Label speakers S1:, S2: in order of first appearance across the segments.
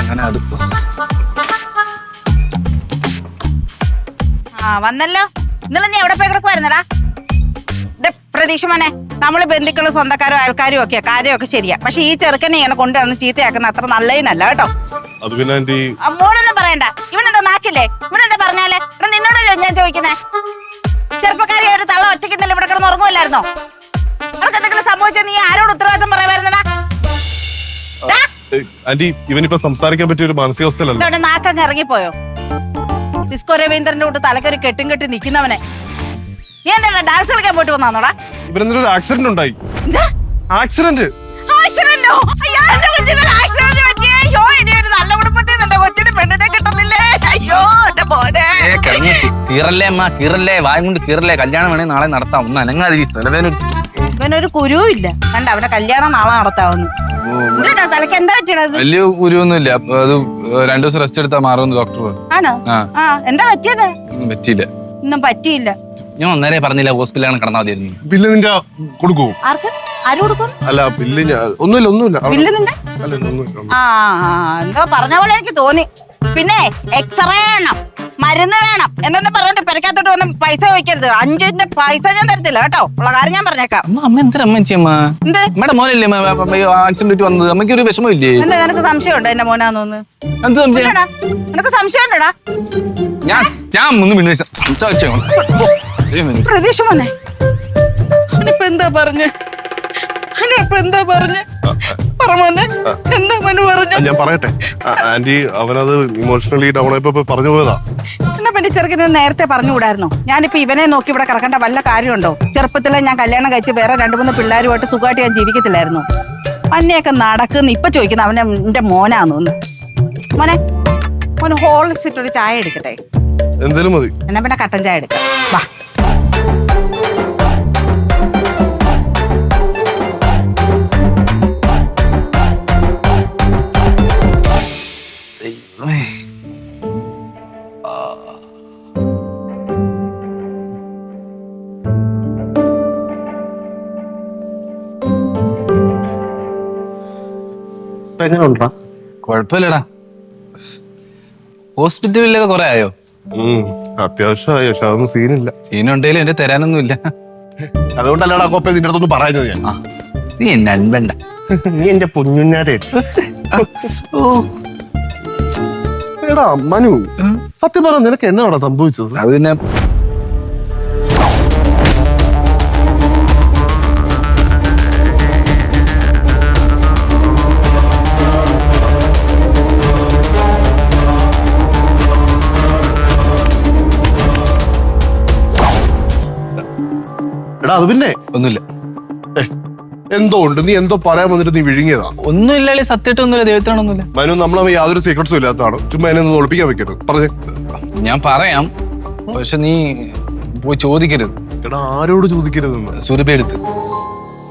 S1: അങ്ങനെ അത്
S2: ആ വന്നല്ലോ. ഇന്നലെ നീ എവിടെ പോയി കിടക്കുവായിരുന്നടാ? ഇത് പ്രതീക്ഷ മോനെ നമ്മൾ ബന്ധുക്കളും സ്വന്തക്കാരും അയൽക്കാരും ഒക്കെ കാര്യമൊക്കെ ശരിയാ. പക്ഷെ ഈ ചെറുക്കനെ ഇങ്ങനെ കൊണ്ടുവന്ന് ചീത്തയാക്കുന്ന അത്ര നല്ലതിനല്ല കേട്ടോ.
S3: അത് പിന്നെ ആന്റി
S2: അമ്മോടൊന്നും പറയണ്ട. ഇവനെന്താ നാക്കില്ലേ? ഇവനെന്താ പറഞ്ഞാലേ? ഞാൻ ചോദിക്കുന്നേ? ചെറുപ്പക്കാരി ഒരു തള്ള ഒറ്റയ്ക്ക് ഇന്നലെ ഇവിടെ കിടന്ന് ഉറങ്ങുമല്ലായിരുന്നോ അവർക്ക് എന്തെങ്കിലും സംഭവിച്ചാൽ നീ ആരോട് ഉത്തരവാദിത്തം പറയാമായിരുന്നടാ
S3: ആന്റി ഇവനിപ്പോ സംസാരിക്കാൻ പറ്റിയ ഒരു മാനസികാവസ്ഥയിലല്ല.
S2: നാക്കങ്ങ് ഇറങ്ങിപ്പോയോ? ഡിസ്കോ രവീന്ദ്രന്റെ കൂട്ട് തലക്കൊരു കെട്ടും കെട്ടി നിൽക്കുന്നവനെ നീ എന്താണ് ഡാൻസ് കളിക്കാൻ പോയിട്ട് വന്നാന്നോടാ
S3: ഇവനെന്തൊരു ഒരു ആക്സിഡന്റ് ഉണ്ടായി. ആക്സിഡന്റ്
S2: ആക്സിഡന്റോ അയ്യോ എന്റെ കൊച്ചിന് ആക്സിഡന്റ് പറ്റിയേ. അയ്യോ ഇനി ഒരു നല്ല കുടുംബത്തിൽ നിന്ന് എന്റെ കൊച്ചിന് പെണ്ണിനെ കിട്ടുന്നില്ലേ? അയ്യോ. മോനെ
S1: കീറല്ലേ അമ്മ കീറല്ലേ? വായും കൊണ്ട് കീറല്ലേ? കല്യാണം വേണേ നാളെ നടത്താം. ഒന്ന് അനങ്ങാതി തലവേന
S2: ഇവനൊരു കുരുവില്ല ഇല്ല. കണ്ട അവന്റെ കല്യാണം നാളെ നടത്താവുന്നു. തലക്ക് എന്താ പറ്റിയത്?
S1: വലിയ ഗുരുവൊന്നുമില്ല. അത് രണ്ടു ദിവസം റെസ്റ്റ് എടുത്താൽ മാറുമെന്ന് ഡോക്ടർ
S2: ആണോ?
S1: ആ.
S2: എന്താ പറ്റിയത്?
S1: പറ്റിയില്ല.
S2: ഒന്നും പറ്റിയില്ല.
S1: ഞാൻ ഒന്നേരെ പറഞ്ഞില്ല ഹോസ്പിറ്റലാണ് കിടന്നാൽ മതിയായിരുന്നു.
S3: ബില്ല് നിന്റെ കൊടുക്കൂ.
S2: ആർക്ക്? ആര് കൊടുക്കും?
S3: അല്ല ബില്ല് ഞാൻ ഒന്നുമില്ല ഒന്നുമില്ല.
S2: ബില്ല് നിന്റെ?
S3: അല്ല ഒന്നുമില്ല
S2: ആ എന്തോ പറഞ്ഞ പോലെ എനിക്ക് തോന്നി. പിന്നെ എക്സ്റേ വേണം മരുന്ന് വേണം. എന്നൊന്നും പറഞ്ഞിട്ട് പെരക്കകത്തോട്ട് വന്ന് പൈസ ചോദിക്കരുത്. അഞ്ചിന്റെ പൈസ ഞാൻ തരത്തില്ല കേട്ടോ. ഉള്ള കാര്യം ഞാൻ പറഞ്ഞേക്കാം.
S1: അമ്മ അമ്മ എന്തൊരു അമ്മ? ചെയ്യമ്മ
S2: എന്ത്?
S1: അമ്മയുടെ മോനല്ലേ ആക്സിഡന്റ് വന്നത്. അമ്മയ്ക്ക് ഒരു വിഷമമില്ലേ?
S2: എന്താ നിനക്ക് സംശയമുണ്ടോ എന്റെ മോനാന്നോന്ന്
S1: എന്ത് സംശയം?
S2: ഇല്ലടാ. നിനക്ക് സംശയമുണ്ടോടാ?
S1: ഞാൻ ഞാൻ ഒന്ന് പിന്നെ സംസാരിച്ചോ ഒരു minute.
S2: പ്രതീക്ഷ മോനെ. പറഞ്ഞു എന്താ പറഞ്ഞ്? എന്താ പറഞ്ഞ്? പറ മോനെ എന്താ മോന് പറഞ്ഞ?
S3: ഞാൻ പറയട്ടെ. ആന്റി അവനത് ഇമോഷണലി ഡൗൺ ആയപ്പോ പറഞ്ഞു പോയതാ.
S2: എന്നാ ചെറുക്കനെ നേരത്തെ പറഞ്ഞുകൂടായിരുന്നോ ഞാനിപ്പോ ഇവനെ നോക്കി ഇവിടെ കിടക്കേണ്ട വല്ല കാര്യമുണ്ടോ? ചെറുപ്പത്തിലെ ഞാൻ കല്യാണം കഴിച്ച് വേറെ രണ്ടു മൂന്ന് പിള്ളേരുമായിട്ട് സുഖമായിട്ട് ഞാൻ ജീവിക്കത്തില്ലായിരുന്നു. അന്നെയൊക്കെ നടക്കുന്നു ഇപ്പൊ ചോദിക്കുന്ന അവനെ എന്റെ മോനാന്ന് മോനെ മോനെ ഹോൾ സിറ്റ് ഒരു ചായ എടുക്കട്ടെ?
S3: എന്തേലും മതി.
S2: എന്നാ പിന്നെ കട്ടൻ ചായ എടുക്കാം. വാ.
S1: ദൈവമേ.
S3: ഇപ്പൊ എങ്ങനെ
S1: കുഴപ്പമില്ലടാ. ഹോസ്പിറ്റൽ ബില്ലൊക്കെ കുറെ ആയോ?
S3: അത്യാവശ്യമായി പക്ഷെ അതൊന്നും സീനില്ല.
S1: സീനുണ്ടെങ്കിലും എന്റെ തരാനൊന്നുമില്ല.
S3: അതുകൊണ്ടല്ലടാ കോപ്പ നിന്റെ അടുത്തൊന്നും പറയുന്നത് ഞാൻ.
S1: നീ എന്നെ അൻപണ്ട
S3: നീ എന്റെ പൊന്നുഞ്ഞാരെ
S1: ഓ.
S3: എടാ മനു സത്യം പറ നിനക്ക് എന്നാടാ സംഭവിച്ചത്?
S1: അത് പിന്നെ
S3: എടാ അത് പിന്നെ
S1: ഒന്നുമില്ല.
S3: എന്തോ ഉണ്ട്? നീ എന്തോ പറയാൻ വന്നിട്ട് നീ വിഴുങ്ങിയതാ.
S1: ഒന്നുമില്ല സത്യമായിട്ടൊന്നുമില്ല. ദൈവത്തിനാണൊന്നുമില്ല.
S3: മനു നമ്മൾ തമ്മിൽ യാതൊരു സീക്രട്സും ഇല്ലാത്തതാണ്. ചുമ്മാ എന്നെ ഒന്ന് ഒളിപ്പിക്കാൻ വെക്കരുത്. പറഞ്ഞേ.
S1: ഞാൻ പറയാം. പക്ഷെ നീ പോയി ചോദിക്കരുത്.
S3: എടാ ആരോട് ചോദിക്കരുത്
S1: സുരഭി എടുത്ത്.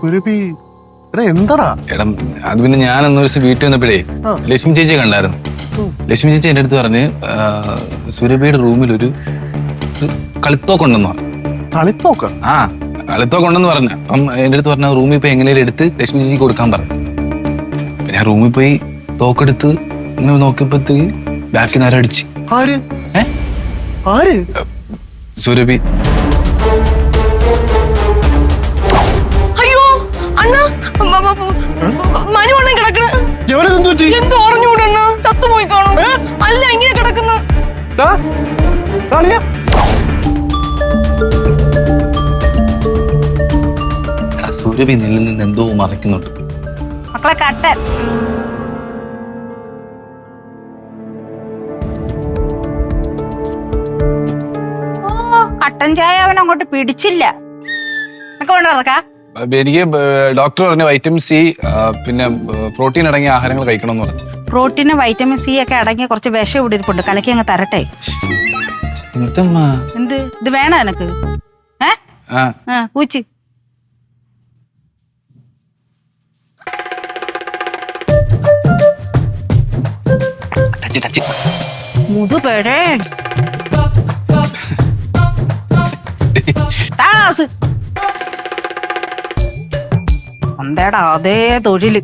S3: സുരഭി? എടാ എന്താടാ?
S1: എടാ അത് പിന്നെ ഞാൻ അന്ന് ദിവസം വീട്ടിൽ വന്നപ്പോഴേ ലക്ഷ്മി ചേച്ചി കണ്ടായിരുന്നു. ലക്ഷ്മി ചേച്ചി എന്റെ അടുത്ത് പറഞ്ഞ് സുരഭിയുടെ റൂമിൽ ഒരു ഒരു കളിത്തോക്കുണ്ടെന്ന് പറഞ്ഞു.
S3: കളിത്തോക്ക?
S1: ആ. കളിത്തോക്കുണ്ടെന്ന് പറഞ്ഞു. അപ്പം എന്റെ അടുത്ത് പറഞ്ഞ റൂമിൽ പോയി എങ്ങനെയും എടുത്ത് ലക്ഷ്മി ചേച്ചിക്ക് കൊടുക്കാൻ പറഞ്ഞു. ഞാൻ റൂമിൽ പോയി തോക്കെടുത്ത് ഇങ്ങനെ നോക്കിയപ്പോഴത്തേക്ക് ബാക്കിൽ നിന്ന് അടിച്ച്.
S3: ആര്? ആര്?
S1: സുരഭി.
S4: അയ്യോ അണ്ണ മനുവണ്ണൻ കിടക്കണ്.
S3: എവനെന്തു പറ്റി?
S4: എന്തോ അറിഞ്ഞൂടണ്ണ ചത്തുപോയി കാണും. അല്ല ഇങ്ങനെ കിടക്കുന്നു.
S1: നിലയിൽ നിന്നിൽ നിന്ന് എന്തോ മറയ്ക്കുന്നുണ്ട്.
S2: മക്കളെ കട്ടൻ ഓ കട്ടൻ ചായ അവൻ അങ്ങോട്ട് പിടിച്ചില്ല.
S1: എനിക്ക് ഡോക്ടർ പറഞ്ഞ വൈറ്റമിൻ സി പിന്നെ പ്രോട്ടീൻ അടങ്ങിയ ആഹാരങ്ങൾ കഴിക്കണമെന്ന് പറഞ്ഞു.
S2: പ്രോട്ടീനും വൈറ്റമിൻ സി ഒക്കെ അടങ്ങിയ കുറച്ച് വിഷം ഇവിടെ ഇരിപ്പുണ്ട്. കലക്കി അങ്ങ് തരട്ടെ. എന്ത്? ഇത് വേണോ എനക്ക് ഏ?
S1: ആ.
S2: ആ പൂച്ച്
S1: ടച്ച് ടച്ച്
S2: മുതുപേടേ അതേ തൊഴിൽ.